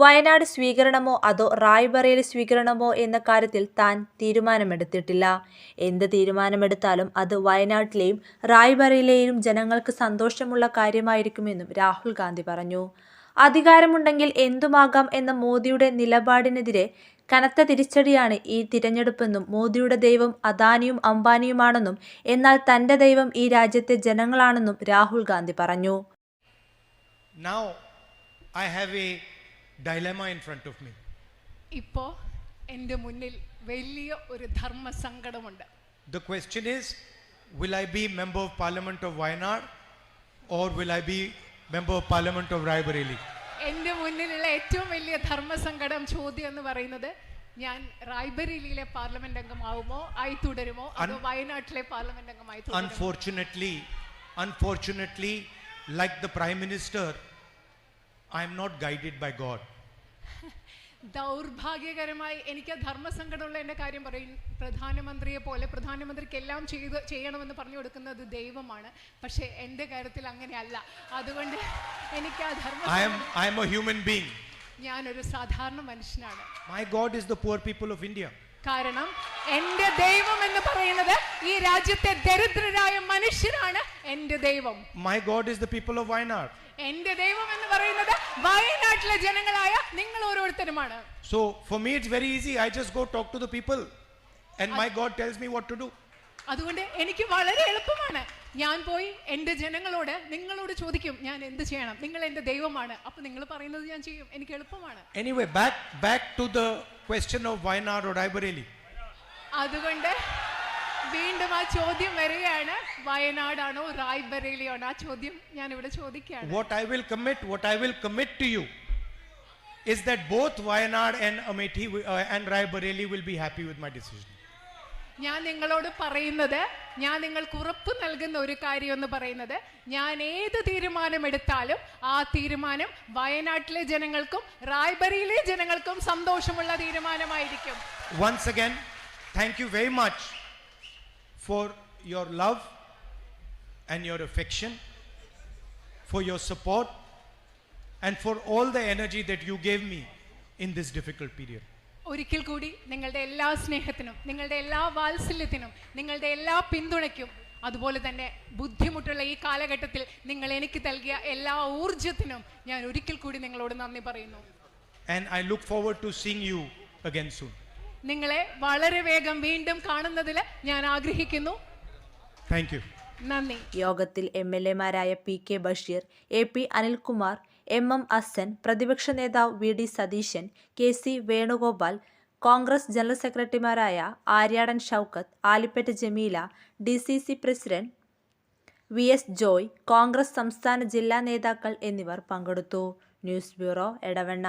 Wayanad സ്വീകരണമോ അതോ റായ്ബറയിൽ സ്വീകരണമോ എന്ന കാര്യത്തിൽ താൻ തീരുമാനമെടുത്തിട്ടില്ല. എന്ത് തീരുമാനമെടുത്താലും അത് വയനാട്ടിലെയും റായ്ബറയിലെയും ജനങ്ങൾക്ക് സന്തോഷമുള്ള കാര്യമായിരിക്കുമെന്നും രാഹുൽ ഗാന്ധി പറഞ്ഞു. അധികാരമുണ്ടെങ്കിൽ എന്തുമാകാം എന്ന മോദിയുടെ നിലപാടിനെതിരെ കനത്ത തിരിച്ചടിയാണ് ഈ തിരഞ്ഞെടുപ്പെന്നും മോദിയുടെ ദൈവം അദാനിയും അംബാനിയുമാണെന്നും എന്നാൽ തന്റെ ദൈവം ഈ രാജ്യത്തെ ജനങ്ങളാണെന്നും രാഹുൽ ഗാന്ധി പറഞ്ഞു. Now I have a dilemma in front of me. ഇപ്പോൾ എൻ്റെ മുന്നിൽ വലിയ ഒരു ധർമ്മ സങ്കടമുണ്ട് The question is Will I be Member of Parliament of Wayanad or will I be Member of Parliament of Raebareli? എൻ്റെ മുന്നിലുള്ള ഏറ്റവും വലിയ ധർമ്മ സങ്കടം ചോദ്യം എന്ന് പറയുന്നത് ഞാൻ റായ്ബറേലിയിലെ പാർലമെന്റ് അംഗമാവുമോ ആയി തുടരുമോ അതോ വയനാട്ടിലെ പാർലമെന്റ് അംഗമായി തുടരുമോ Unfortunately, unfortunately, like the Prime Minister, I am not guided by God. ദൗർഭാഗ്യകരമായി എനിക്ക് ധർമ്മസങ്കടമുള്ള എൻ്റെ കാര്യം പറയും പ്രധാനമന്ത്രിയെ പോലെ പ്രധാനമന്ത്രിക്ക് എല്ലാം ചെയ്ത് ചെയ്യണമെന്ന് പറഞ്ഞു കൊടുക്കുന്നത് ദൈവമാണ് പക്ഷേ എൻ്റെ കാര്യത്തിൽ അങ്ങനെയല്ല അതുകൊണ്ട് എനിക്ക് ആ ധർമ്മ I am, I am a human being. ഞാനൊരു സാധാരണ മനുഷ്യനാണ് My God is the poor people of India. കാരണം എന്റെ ദൈവം എന്ന് പറയുന്നത് ഈ രാജ്യത്തെ ദരിദ്രരായ മനുഷ്യരാണ് എന്റെ ദൈവം. My God is the people of Wayanad. എന്റെ ദൈവം എന്ന് പറയുന്നത് വയനാട്ടിലെ ജനങ്ങളായ നിങ്ങൾ ഓരോരുത്തരുമാണ്. So for me it's very easy I just go talk to the people and my God tells me what to do അതുകൊണ്ട് എനിക്ക് വളരെ എളുപ്പമാണ്. ഞാൻ പോയി എന്റെ ജനങ്ങളോട് നിങ്ങളോട് ചോദിക്കും ഞാൻ എന്ത് ചെയ്യണം? നിങ്ങൾ എന്റെ ദൈവമാണ്. അപ്പൊ നിങ്ങൾ പറയുന്നത് ഞാൻ ചെയ്യും. എനിക്ക് എളുപ്പമാണ്. Anyway back back to the question of Wayanad or Raebareli. അതുകൊണ്ട് വീണ്ടും ആ ചോദ്യം വരികയാണ് വയനാടാണോ റായ്ബറേലിയാണോ ആ ചോദ്യം ഞാൻ ഇവിടെ ചോദിക്കുകയാണ് What I will commit, what I will commit to you, is that both Wayanad and Amethi wi- uh, and Raebareli will be happy with my decision. ഞാൻ നിങ്ങളോട് പറയുന്നത് ഞാൻ നിങ്ങൾക്ക് ഉറപ്പ് നൽകുന്ന ഒരു കാര്യം എന്ന് പറയുന്നത് ഞാൻ ഏത് തീരുമാനം എടുത്താലും ആ തീരുമാനം വയനാട്ടിലെ ജനങ്ങൾക്കും റായ്ബറിയിലെ ജനങ്ങൾക്കും സന്തോഷമുള്ള തീരുമാനമായിരിക്കും. Once again thank you very much for your love and your affection for your support and for all the energy you gave me in this difficult period ഒരിക്കൽ കൂടി നിങ്ങളുടെ എല്ലാ സ്നേഹത്തിനും നിങ്ങളുടെ എല്ലാ വാത്സല്യത്തിനും നിങ്ങളുടെ എല്ലാ പിന്തുണയ്ക്കും അതുപോലെ തന്നെ ബുദ്ധിമുട്ടുള്ള ഈ കാലഘട്ടത്തിൽ നിങ്ങൾ എനിക്ക് നൽകിയ എല്ലാ ഊർജത്തിനും ഞാൻ ഒരിക്കൽ കൂടി നിങ്ങളോട് നന്ദി പറയുന്നു And I look forward to seeing you again soon. നിങ്ങളെ വളരെ വേഗം വീണ്ടും കാണുന്നതിൽ ഞാൻ ആഗ്രഹിക്കുന്നു Thank you. നന്ദി യോഗത്തിൽ M L എമാരായ P K Basheer A P Anilkumar M M Hassan പ്രതിപക്ഷ നേതാവ് V D Satheesan K C Venugopal Congress general സെക്രട്ടറിമാരായ Aryadan Shoukath Alipatta Jameela D C C president V S Joy Congress സംസ്ഥാന ജില്ലാ നേതാക്കൾ എന്നിവർ പങ്കെടുത്തു. News bureau Edavanna.